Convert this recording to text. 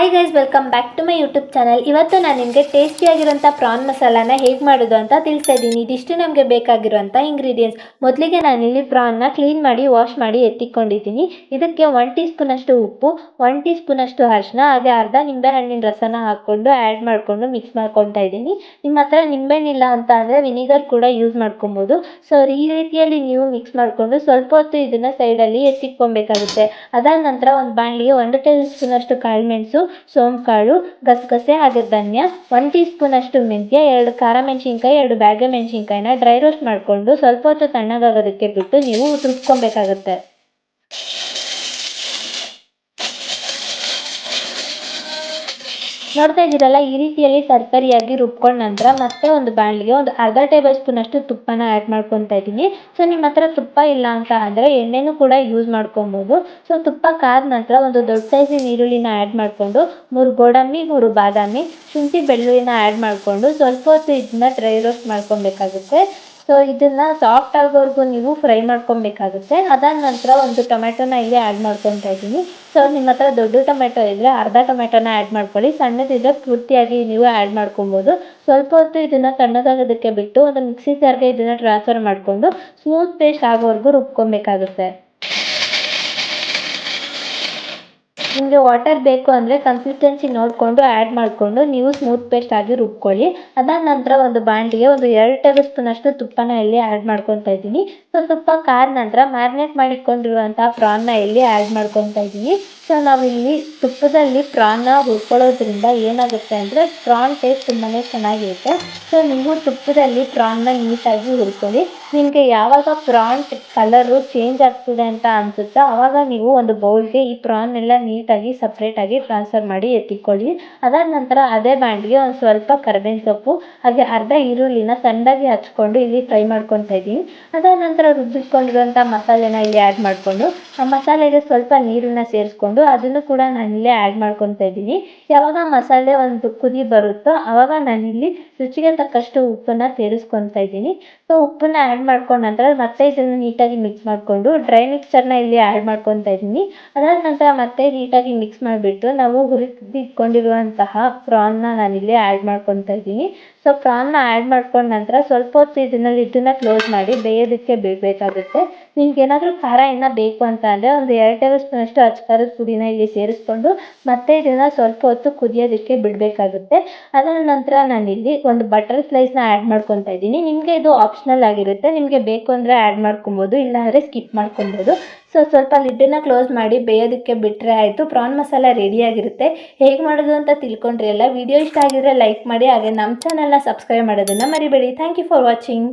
Hi guys welcome back to my YouTube channel ಇವತ್ತು ನಾನು ನಿಮಗೆ ಟೇಸ್ಟಿಯಾಗಿರುವಂಥ ಪ್ರಾನ್ ಮಸಾಲಾನ ಹೇಗೆ ಮಾಡೋದು ಅಂತ ತಿಳಿಸ್ತಾ ಇದ್ದೀನಿ. ಇದಿಷ್ಟು ನಮಗೆ ಬೇಕಾಗಿರುವಂಥ ಇಂಗ್ರೀಡಿಯೆಂಟ್ಸ್ ಮೊದಲಿಗೆ ನಾನಿಲ್ಲಿ ಪ್ರಾನ್ನ ಕ್ಲೀನ್ ಮಾಡಿ ವಾಶ್ ಮಾಡಿ ಎತ್ತಿಕೊಂಡಿದ್ದೀನಿ. ಇದಕ್ಕೆ ಒನ್ ಟೀ ಸ್ಪೂನಷ್ಟು ಉಪ್ಪು ಒನ್ ಟೀ ಸ್ಪೂನಷ್ಟು ಅರಿಶಿನ ಹಾಗೆ ಅರ್ಧ ನಿಂಬೆಹಣ್ಣಿನ ರಸನ ಹಾಕ್ಕೊಂಡು ಆ್ಯಡ್ ಮಾಡಿಕೊಂಡು ಮಿಕ್ಸ್ ಮಾಡ್ಕೊತಾ ಇದ್ದೀನಿ. ನಿಮ್ಮ ಹತ್ರ ನಿಂಬೆಹಣ್ಣಿಲ್ಲ ಅಂತ ಅಂದರೆ ವಿನಿಗರ್ ಕೂಡ ಯೂಸ್ ಮಾಡ್ಕೊಬೋದು. ಸೊ ಈ ರೀತಿಯಲ್ಲಿ ನೀವು ಮಿಕ್ಸ್ ಮಾಡಿಕೊಂಡು ಸ್ವಲ್ಪ ಹೊತ್ತು ಇದನ್ನು ಸೈಡಲ್ಲಿ ಎತ್ತಿಟ್ಕೊಬೇಕಾಗುತ್ತೆ. ಅದಾದ ನಂತರ ಒಂದು ಬಾಣಲಿಗೆ ಒಂದು ಟೇಬಲ್ ಸ್ಪೂನಷ್ಟು ಕಾಳು ಮೆಣಸು ಸೋಂಕಾಳು ಗಸಗಸೆ ಹಾಗೆ ಧನ್ಯ. ಒನ್ ಟೀ ಸ್ಪೂನಷ್ಟು ಮೆಂತ್ಯ, ಎರಡು ಖಾರ ಮೆಣಸಿನ್ಕಾಯಿ, ಎರಡು ಬ್ಯಾಡಗೆ ಮೆಣಸಿನ್ಕಾಯಿನ ಡ್ರೈ ರೋಸ್ಟ್ ಮಾಡಿಕೊಂಡು ಸ್ವಲ್ಪ ಹೊತ್ತು ತಣ್ಣಗಾಗೋದಕ್ಕೆ ಬಿಟ್ಟು ನೀವು ರುಬ್ಕೊಬೇಕಾಗುತ್ತೆ. ನೋಡ್ತಾ ಇದ್ದೀರಲ್ಲ, ಈ ರೀತಿಯಲ್ಲಿ ತರಕಾರಿಯಾಗಿ ರುಬ್ಕೊಂಡ ನಂತರ ಮತ್ತೆ ಒಂದು ಬಾಣಲಿಗೆ ಒಂದು ಅರ್ಧ ಟೇಬಲ್ ಸ್ಪೂನಷ್ಟು ತುಪ್ಪನ ಆ್ಯಡ್ ಮಾಡ್ಕೊತಾ ಇದ್ದೀನಿ. ಸೊ ನಿಮ್ಮ ಹತ್ರ ತುಪ್ಪ ಇಲ್ಲ ಅಂತ ಅಂದರೆ ಎಣ್ಣೆನೂ ಕೂಡ ಯೂಸ್ ಮಾಡ್ಕೊಬೋದು. ಸೊ ತುಪ್ಪ ಕಾದ ನಂತರ ಒಂದು ದೊಡ್ಡ ಸೈಜಿನ ಈರುಳ್ಳಿನ ಆ್ಯಡ್ ಮಾಡಿಕೊಂಡು, ಮೂರು ಗೋಡಂಬಿ, ಮೂರು ಬಾದಾಮಿ, ಶುಂಠಿ ಬೆಳ್ಳುಳ್ಳಿನ ಆ್ಯಡ್ ಮಾಡಿಕೊಂಡು, ಸ್ವಲ್ಪ ಹೊತ್ತು ಇದನ್ನ ಡ್ರೈ ರೋಸ್ಟ್ ಮಾಡ್ಕೊಬೇಕಾಗುತ್ತೆ. ಸೊ ಇದನ್ನು ಸಾಫ್ಟ್ ಆಗೋವರೆಗೂ ನೀವು ಫ್ರೈ ಮಾಡ್ಕೊಬೇಕಾಗುತ್ತೆ. ಅದಾದ ನಂತರ ಒಂದು ಟೊಮೆಟೊನ ಇಲ್ಲಿ ಆ್ಯಡ್ ಮಾಡ್ಕೊತಾ ಇದ್ದೀನಿ. ಸೊ ನಿಮ್ಮ ಹತ್ರ ದೊಡ್ಡ ಟೊಮೆಟೊ ಇದ್ದರೆ ಅರ್ಧ ಟೊಮೆಟೊನ ಆ್ಯಡ್ ಮಾಡ್ಕೊಳ್ಳಿ. ಸಣ್ಣದಿದ್ದರೆ ಪೂರ್ತಿಯಾಗಿ ನೀವು ಆ್ಯಡ್ ಮಾಡ್ಕೊಬೋದು. ಸ್ವಲ್ಪ ಹೊತ್ತು ಇದನ್ನು ತಣ್ಣಗಾಗೋದಕ್ಕೆ ಬಿಟ್ಟು ಒಂದು ಮಿಕ್ಸಿ ಜಾರ್ಗೆ ಇದನ್ನು ಟ್ರಾನ್ಸ್ಫರ್ ಮಾಡಿಕೊಂಡು ಸ್ಮೂತ್ ಪೇಸ್ಟ್ ಆಗೋವರೆಗೂ ರುಬ್ಕೊಬೇಕಾಗುತ್ತೆ. ನಿಮಗೆ ವಾಟರ್ ಬೇಕು ಅಂದರೆ ಕನ್ಸಿಸ್ಟೆನ್ಸಿ ನೋಡಿಕೊಂಡು ಆ್ಯಡ್ ಮಾಡಿಕೊಂಡು ನೀವು ಸ್ಮೂತ್ ಪೇಸ್ಟ್ ಆಗಿ ರುಬ್ಕೊಳ್ಳಿ. ಅದಾದ ನಂತರ ಒಂದು ಬಾಂಡಿಗೆ ಒಂದು ಎರಡು ಟೇಬಲ್ ಸ್ಪೂನಷ್ಟು ತುಪ್ಪನ ಇಲ್ಲಿ ಆ್ಯಡ್ ಮಾಡ್ಕೊತಾ ಇದ್ದೀನಿ. ಸೊ ತುಪ್ಪ ಕಾದ ನಂತರ ಮ್ಯಾರಿನೇಟ್ ಮಾಡಿಟ್ಕೊಂಡಿರುವಂಥ ಪ್ರಾನ್ನ ಇಲ್ಲಿ ಆ್ಯಡ್ ಮಾಡ್ಕೊತಾ ಇದ್ದೀನಿ. ಸೊ ನಾವಿಲ್ಲಿ ತುಪ್ಪದಲ್ಲಿ ಪ್ರಾನ್ನ ಹುರ್ಕೊಳ್ಳೋದ್ರಿಂದ ಏನಾಗುತ್ತೆ ಅಂದರೆ ಪ್ರಾನ್ ಟೇಸ್ಟ್ ತುಂಬಾ ಚೆನ್ನಾಗಿರುತ್ತೆ. ಸೊ ನೀವು ತುಪ್ಪದಲ್ಲಿ ಪ್ರಾನ್ನ ನೀಟಾಗಿ ಹುರ್ಕೊಳ್ಳಿ. ನಿಮಗೆ ಯಾವಾಗ ಪ್ರಾನ್ ಕಲರು ಚೇಂಜ್ ಆಗ್ತಿದೆ ಅಂತ ಅನಿಸುತ್ತೋ ಆವಾಗ ನೀವು ಒಂದು ಬೌಲ್ಗೆ ಈ ಪ್ರಾನ್ ಎಲ್ಲ ನೀಟಾಗಿ ಸಪ್ರೇಟಾಗಿ ಟ್ರಾನ್ಸ್ಫರ್ ಮಾಡಿ ಎತ್ತಿಕೊಳ್ಳಿ. ಅದಾದ ನಂತರ ಅದೇ ಬಾಣಲಿಗೆ ಒಂದು ಸ್ವಲ್ಪ ಕರ್ಬೇವಿನ ಸೊಪ್ಪು, ಹಾಗೆ ಅರ್ಧ ಈರುಳ್ಳಿನ ಸಣ್ಣದಾಗಿ ಹಚ್ಕೊಂಡು ಇಲ್ಲಿ ಫ್ರೈ ಮಾಡ್ಕೊತಾ ಇದ್ದೀನಿ. ಅದಾದ ನಂತರ ರುಬ್ಬಿಟ್ಕೊಂಡಿರುವಂಥ ಮಸಾಲೆನ ಇಲ್ಲಿ ಆ್ಯಡ್ ಮಾಡಿಕೊಂಡು, ಆ ಮಸಾಲೆಗೆ ಸ್ವಲ್ಪ ನೀರನ್ನ ಸೇರಿಸ್ಕೊಂಡು ಅದನ್ನು ಕೂಡ ನಾನಿಲ್ಲಿ ಆ್ಯಡ್ ಮಾಡ್ಕೊತಾ ಇದ್ದೀನಿ. ಯಾವಾಗ ಮಸಾಲೆ ಒಂದು ಕುದಿ ಬರುತ್ತೋ ಆವಾಗ ನಾನಿಲ್ಲಿ ರುಚಿಗೆ ತಕ್ಕಷ್ಟು ಉಪ್ಪನ್ನು ಸೇರಿಸ್ಕೊತಾ ಇದ್ದೀನಿ. ಸೊ ಉಪ್ಪನ್ನ ಆ್ಯಡ್ ಮಾಡ್ಕೊಂಡ ನಂತರ ಮತ್ತೆ ಇದನ್ನು ನೀಟಾಗಿ ಮಿಕ್ಸ್ ಮಾಡಿಕೊಂಡು ಡ್ರೈ ಮಿಕ್ಸರ್ನ ಇಲ್ಲಿ ಆ್ಯಡ್ ಮಾಡ್ಕೊತಾ ಇದ್ದೀನಿ. ಅದಾದ ನಂತರ ಮತ್ತೆ ನೀಟಾಗಿ ಮಿಕ್ಸ್ ಮಾಡಿಬಿಟ್ಟು ನಾವು ಹುರಿದಿಟ್ಕೊಂಡಿರುವಂತಹ ಪ್ರಾನ್ನ ನಾನಿಲ್ಲಿ ಆ್ಯಡ್ ಮಾಡ್ಕೊತಾ ಇದ್ದೀನಿ. ಸೊ ಪ್ರಾನ್ನ ಆ್ಯಡ್ ಮಾಡ್ಕೊಂಡ ನಂತರ ಸ್ವಲ್ಪ ಹೊತ್ತು ಇದನ್ನು ಲಿಡ್ಡನ್ನ ಕ್ಲೋಸ್ ಮಾಡಿ ಬೇಯೋದಕ್ಕೆ ಬಿಡಬೇಕಾಗುತ್ತೆ. ನಿಮ್ಗೆ ಏನಾದರೂ ಖಾರ ಇನ್ನೂ ಬೇಕು ಅಂತ ಅಂದರೆ ಒಂದು ಎರಡು ಟೇಬಲ್ ಸ್ಪೂನಷ್ಟು ಅಚ್ಚ ಖಾರದ ಪುಡಿನ ಇಲ್ಲಿ ಸೇರಿಸ್ಕೊಂಡು ಮತ್ತೆ ಇದನ್ನು ಸ್ವಲ್ಪ ಹೊತ್ತು ಕುದಿಯೋದಕ್ಕೆ ಬಿಡಬೇಕಾಗುತ್ತೆ. ಅದರ ನಂತರ ನಾನಿಲ್ಲಿ ಒಂದು ಬಟರ್ ಸ್ಲೈಸ್ನ ಆ್ಯಡ್ ಮಾಡ್ಕೊತಾ ಇದ್ದೀನಿ. ನಿಮಗೆ ಇದು ಆಪ್ಷನಲ್ ಆಗಿರುತ್ತೆ. ನಿಮಗೆ ಬೇಕು ಅಂದರೆ ಆ್ಯಡ್ ಮಾಡ್ಕೊಬೋದು ಇಲ್ಲಾಂದರೆ ಸ್ಕಿಪ್ ಮಾಡ್ಕೊಬೋದು ಸೊ ಸ್ವಲ್ಪ ಲಿಡ್ಡನ್ನು ಕ್ಲೋಸ್ ಮಾಡಿ ಬೇಯೋದಕ್ಕೆ ಬಿಟ್ಟರೆ ಆಯಿತು. ಪ್ರಾನ್ ಮಸಾಲ ರೆಡಿಯಾಗಿರುತ್ತೆ ಹೇಗೆ ಮಾಡೋದು ಅಂತ ತಿಳ್ಕೊಂಡ್ರಿ ಅಲ್ಲ. ವಿಡಿಯೋ ಇಷ್ಟ ಆಗಿದ್ರೆ ಲೈಕ್ ಮಾಡಿ, ಹಾಗೆ ನಮ್ಮ ಚಾನಲ್ನ ಸಬ್ಸ್ಕ್ರೈಬ್ ಮಾಡೋದನ್ನು ಮರಿಬೇಡಿ. Thank you for watching